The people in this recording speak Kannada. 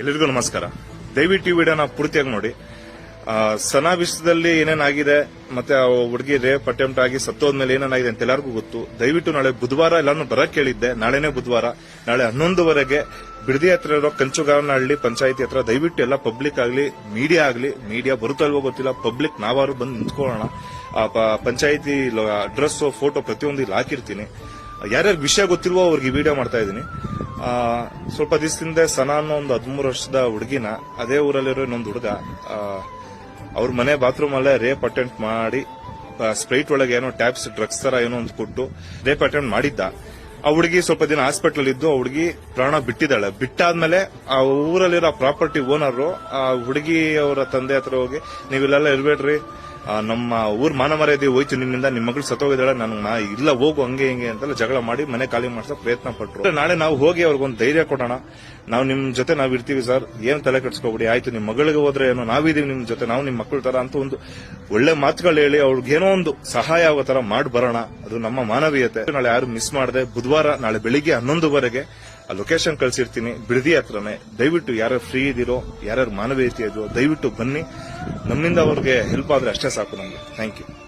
ಎಲ್ಲರಿಗೂ ನಮಸ್ಕಾರ. ದಯವಿಟ್ಟು ಈ ವಿಡಿಯೋನ ಪೂರ್ತಿಯಾಗಿ ನೋಡಿ. ಆ, ಸನಾ ವಿಷಯದಲ್ಲಿ ಏನೇನಾಗಿದೆ ಮತ್ತೆ ಹುಡುಗಿ ರೇಪ್ ಅಟೆಂಪ್ಟ್ ಆಗಿ ಸತ್ತೋದ್ಮೇಲೆ ಏನೇನಾಗಿದೆ ಅಂತ ಎಲ್ಲರಿಗೂ ಗೊತ್ತು. ದಯವಿಟ್ಟು ನಾಳೆ ಬುಧವಾರ ಎಲ್ಲಾನು ಬರಕ್ಕೆ ಕೇಳಿದ್ದೆ. ನಾಳೆನೇ ಬುಧವಾರ. ನಾಳೆ ಹನ್ನೊಂದುವರೆಗೆ ಬಿಡದಿ ಹತ್ರ ಇರೋ ಕಂಚುಗಾವನಹಳ್ಳಿ ಪಂಚಾಯತಿ ಹತ್ರ ದಯವಿಟ್ಟು ಎಲ್ಲ ಪಬ್ಲಿಕ್ ಆಗಲಿ ಮೀಡಿಯಾ ಆಗಲಿ ಮೀಡಿಯಾ ಬರುತ್ತಲ್ವೋ ಗೊತ್ತಿಲ್ಲ ಪಬ್ಲಿಕ್ ನಾವಾರು ಬಂದು ನಿಂತ್ಕೊಳ್ಳೋಣ. ಪಂಚಾಯತಿ ಅಡ್ರೆಸ್ ಫೋಟೋ ಪ್ರತಿಯೊಂದು ಇಲ್ಲಿ ಹಾಕಿರ್ತೀನಿ. ಯಾರ್ಯಾರು ವಿಷಯ ಗೊತ್ತಿಲ್ವೋ ಅವ್ರಿಗೆ ವಿಡಿಯೋ ಮಾಡ್ತಾ ಇದ್ದೀನಿ. ಸ್ವಲ್ಪ ದಿವಸದಿಂದ ಸನ ಅನ್ನೋ ಒಂದು ಹದಿಮೂರು ವರ್ಷದ ಹುಡುಗಿನ ಅದೇ ಊರಲ್ಲಿರೋ ಇನ್ನೊಂದು ಹುಡುಗ ಅವ್ರ ಮನೆ ಬಾತ್ರೂಮ್ ಅಲ್ಲೇ ರೇಪ್ ಅಟೆಂಪ್ಟ್ ಮಾಡಿ ಸ್ಪ್ರೈಟ್ ಒಳಗೆ ಏನೋ ಟ್ಯಾಬ್ಸ್ ಡ್ರಗ್ಸ್ ತರ ಏನೋ ಒಂದು ಕೊಟ್ಟು ರೇಪ್ ಅಟೆಂಪ್ಟ್ ಮಾಡಿದ್ದ. ಆ ಹುಡುಗಿ ಸ್ವಲ್ಪ ದಿನ ಹಾಸ್ಪಿಟಲ್ ಇದ್ದು ಆ ಹುಡುಗಿ ಪ್ರಾಣ ಬಿಟ್ಟಿದ್ದಾಳೆ. ಬಿಟ್ಟಾದ್ಮೇಲೆ ಆ ಊರಲ್ಲಿರೋ ಪ್ರಾಪರ್ಟಿ ಓನರ್ ಆ ಹುಡುಗಿ ಅವರ ತಂದೆ ಹತ್ರ ಹೋಗಿ, ನೀವಿಲ್ಲೆಲ್ಲ ಇರ್ಬೇಡ್ರಿ. ನಮ್ಮ ಊರ್ ಮಾನ ಮರ್ಯಾದೆ ಹೋಯ್ತು ನಿನ್ನಿಂದ ನಿಮ್ಮ ಮಗಳು ಸತ್ತೋಗಿದ್ದಾಳೆ, ನಾನು ನಾ ಇಲ್ಲ, ಹೋಗು ಹಂಗೆ ಹಿಂಗೆ ಅಂತೆಲ್ಲ ಜಗಳ ಮಾಡಿ ಮನೆ ಖಾಲಿ ಮಾಡ್ಸೋ ಪ್ರಯತ್ನ ಪಟ್ರು. ನಾಳೆ ನಾವು ಹೋಗಿ ಅವ್ರಿಗೊಂದು ಧೈರ್ಯ ಕೊಡೋಣ. ನಾವು ನಿಮ್ ಜೊತೆ ನಾವು ಇರ್ತೀವಿ ಸರ್. ಏನ್ ತಲೆ ಕೆಡ್ಸ್ಕೊಬಿಡಿ, ಆಯ್ತು, ನಿಮ್ ಮಗಳಿಗೆ ಹೋದ್ರೆ ಏನೋ? ನಾವಿದೀವಿ ನಿಮ್ ಜೊತೆ, ನಾವು ನಿಮ್ ಮಕ್ಕಳ ತರ ಅಂತ ಒಂದು ಒಳ್ಳೆ ಮಾತುಗಳು ಹೇಳಿ ಅವ್ರಿಗೆ ಏನೋ ಒಂದು ಸಹಾಯ ಆಗೋ ತರ ಮಾಡಿ ಬರೋಣ. ಅದು ನಮ್ಮ ಮಾನವೀಯತೆ. ನಾಳೆ ಯಾರು ಮಿಸ್ ಮಾಡದೆ, ಬುಧವಾರ, ನಾಳೆ ಬೆಳಿಗ್ಗೆ ಹನ್ನೊಂದುವರೆಗೆ ಆ ಲೊಕೇಶನ್ ಕಳ್ಸಿರ್ತೀನಿ. ಬಿಡದಿ ಹತ್ರನೇ. ದಯವಿಟ್ಟು ಯಾರು ಫ್ರೀ ಇದಿರೋ ಯಾರ್ಯಾರು ಮಾನವೀಯತೆ ಇದೆಯೋ, ದಯವಿಟ್ಟು ಬನ್ನಿ. ನಮ್ಮಿಂದ ಅವ್ರಿಗೆ ಹೆಲ್ಪ್ ಆದ್ರೆ ಅಷ್ಟೇ ಸಾಕು ನಮಗೆ. Thank you